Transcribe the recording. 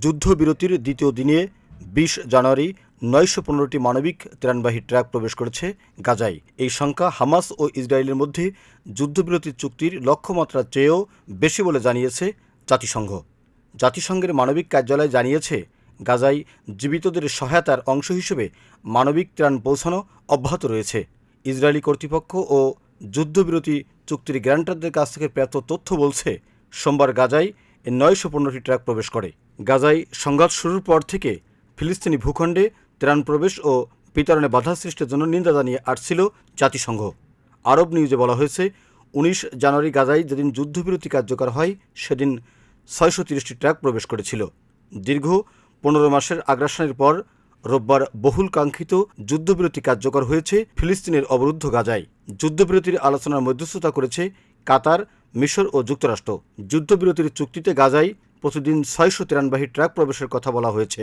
যুদ্ধবিরতির দ্বিতীয় দিনে বিশ জানুয়ারি নয়শো পনেরোটি মানবিক ত্রাণবাহী ট্রাক প্রবেশ করেছে গাজায়। এই সংখ্যা হামাস ও ইসরায়েলের মধ্যে যুদ্ধবিরতি চুক্তির লক্ষ্যমাত্রার চেয়েও বেশি বলে জানিয়েছে জাতিসংঘ। জাতিসংঘের মানবিক কার্যালয় জানিয়েছে, গাজায় জীবিতদের সহায়তার অংশ হিসেবে মানবিক ত্রাণ পৌঁছানো অব্যাহত রয়েছে। ইসরায়েলি কর্তৃপক্ষ ও যুদ্ধবিরতি চুক্তির গ্যারান্টারদের কাছ থেকে প্রাপ্ত তথ্য বলছে, সোমবার গাজায় নয়শো পনেরোটি ট্রাক প্রবেশ করে। গাজায় সংঘাত শুরুর পর থেকে ফিলিস্তিনি ভূখণ্ডে ত্রাণ প্রবেশ ও বিতরণে বাধা সৃষ্টির জন্য নিন্দা জানিয়ে আসছিল জাতিসংঘ। আরব নিউজে বলা হয়েছে, উনিশ জানুয়ারি গাজায় যেদিন যুদ্ধবিরতি কার্যকর হয়, সেদিন ছয়শো তিরিশটি ট্রাক প্রবেশ করেছিল। দীর্ঘ পনেরো মাসের আগ্রাসনের পর রোববার বহুল কাঙ্ক্ষিত যুদ্ধবিরতি কার্যকর হয়েছে ফিলিস্তিনের অবরুদ্ধ গাজায়। যুদ্ধবিরতির আলোচনার মধ্যস্থতা করেছে কাতার, মিশর ও যুক্তরাষ্ট্র। যুদ্ধবিরতির চুক্তিতে গাজায় প্রতিদিন ছয়শো তিরানবাহী ট্রাক প্রবেশের কথা বলা হয়েছে।